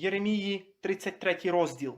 Єремії, 33 розділ.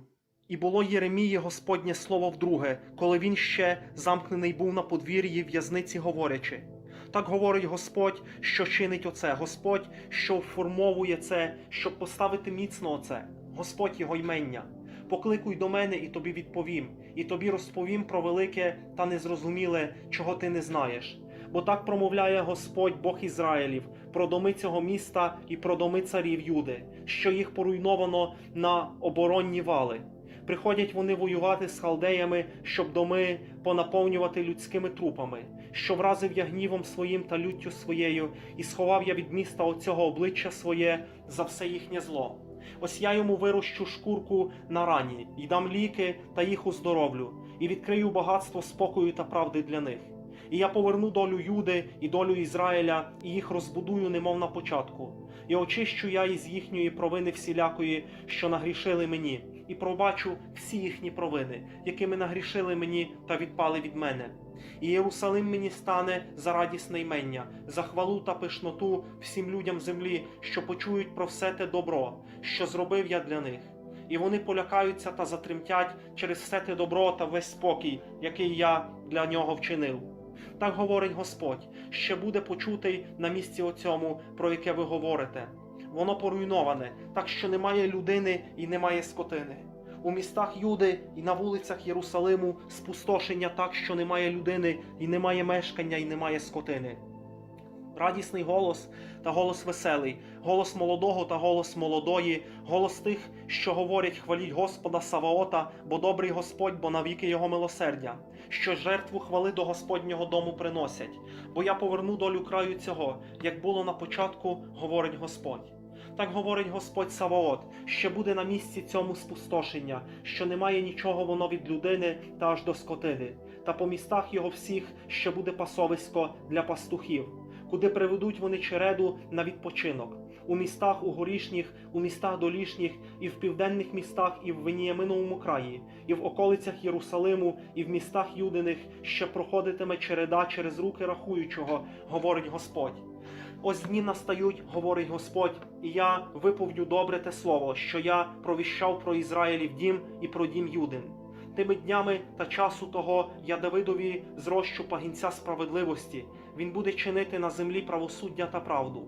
І було Єремії Господнє слово вдруге, коли він ще замкнений був на подвір'ї в'язниці, говорячи. Так говорить Господь, що чинить оце, Господь, що вформовує це, щоб поставити міцно оце, Господь його ймення. Покликуй до мене, і тобі відповім, і тобі розповім про велике та незрозуміле, чого ти не знаєш. Бо так промовляє Господь Бог Ізраїлів про доми цього міста і про доми царів Юди, що їх поруйновано на оборонні вали. Приходять вони воювати з халдеями, щоб доми понаповнювати людськими трупами, що вразив я гнівом своїм та люттю своєю, і сховав я від міста оцього обличчя своє за все їхнє зло. Ось я йому вирощу шкурку на рані, і дам ліки та їх уздоровлю, і відкрию багатство спокою та правди для них. І я поверну долю Юди і долю Ізраїля, і їх розбудую, немов на початку. І очищу я із їхньої провини всілякої, що нагрішили мені, і пробачу всі їхні провини, якими нагрішили мені та відпали від мене. І Єрусалим мені стане за радісне ймення, за хвалу та пишноту всім людям землі, що почують про все те добро, що зробив я для них. І вони полякаються та затремтять через все те добро та весь спокій, який я для нього вчинив. Так говорить Господь, ще буде почутий на місці оцьому, про яке ви говорите. Воно поруйноване, так що немає людини і немає скотини. У містах Юди і на вулицях Єрусалиму спустошення так, що немає людини, і немає мешкання, і немає скотини. Радісний голос та голос веселий, голос молодого та голос молодої, голос тих, що говорять хваліть Господа Саваота, бо добрий Господь, бо навіки його милосердя, що жертву хвали до Господнього дому приносять, бо я поверну долю краю цього, як було на початку, говорить Господь. Так говорить Господь Саваот, ще буде на місці цьому спустошення, що немає нічого воно від людини та аж до скотини, та по містах його всіх ще буде пасовисько для пастухів, куди приведуть вони череду на відпочинок, у містах у горішніх, у містах долішніх, і в південних містах, і в Веніяминовому краї, і в околицях Єрусалиму, і в містах Юдиних ще проходитиме череда через руки рахуючого, говорить Господь. Ось дні настають, говорить Господь, і я виповню добре те слово, що я провіщав про Ізраїлів дім і про дім Юдин. Тими днями та часу того я Давидові зрощу пагінця справедливості. Він буде чинити на землі правосуддя та правду.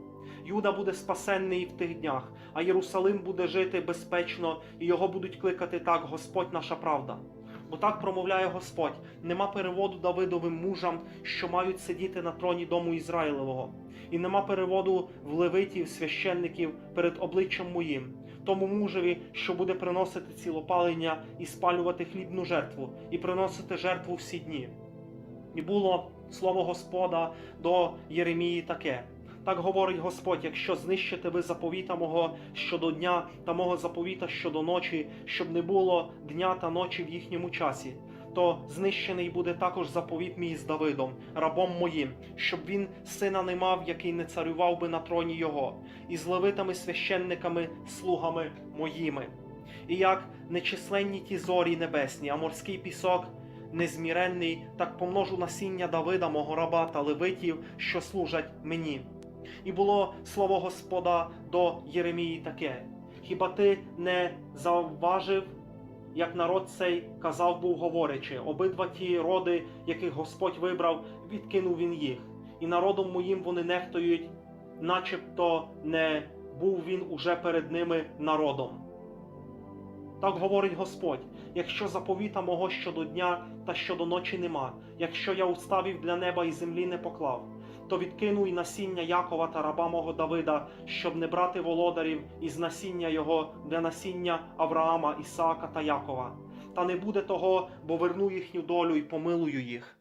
Юда буде спасенний в тих днях, а Єрусалим буде жити безпечно, і його будуть кликати так: Господь наша правда. Бо так промовляє Господь: нема переводу Давидовим мужам, що мають сидіти на троні дому Ізраїлевого, і нема переводу в левитів, священників перед обличчям моїм, тому мужеві, що буде приносити цілопалення і спалювати хлібну жертву, і приносити жертву всі дні. І було слово Господа до Єремії таке. Так говорить Господь, якщо знищите ви заповіта мого щодо дня та мого заповіта щодо ночі, щоб не було дня та ночі в їхньому часі, то знищений буде також заповіт мій з Давидом, рабом моїм, щоб він сина не мав, який не царював би на троні його, і з левитами священниками, слугами моїми. І як нечисленні ті зорі небесні, а морський пісок незміренний, так помножу насіння Давида, мого раба та левитів, що служать мені. І було слово Господа до Єремії таке: Хіба ти не завважив, як народ цей казав був говорячи, обидва ті роди, яких Господь вибрав, відкинув він їх, і народом моїм вони нехтують, начебто не був він уже перед ними народом. Так говорить Господь: якщо заповіта мого щодо дня та щодо ночі нема, якщо я уставів для неба і землі не поклав, то відкинуй насіння Якова та раба мого Давида, щоб не брати володарів із насіння його для насіння Авраама, Ісаака та Якова. Та не буде того, бо верну їхню долю і помилую їх.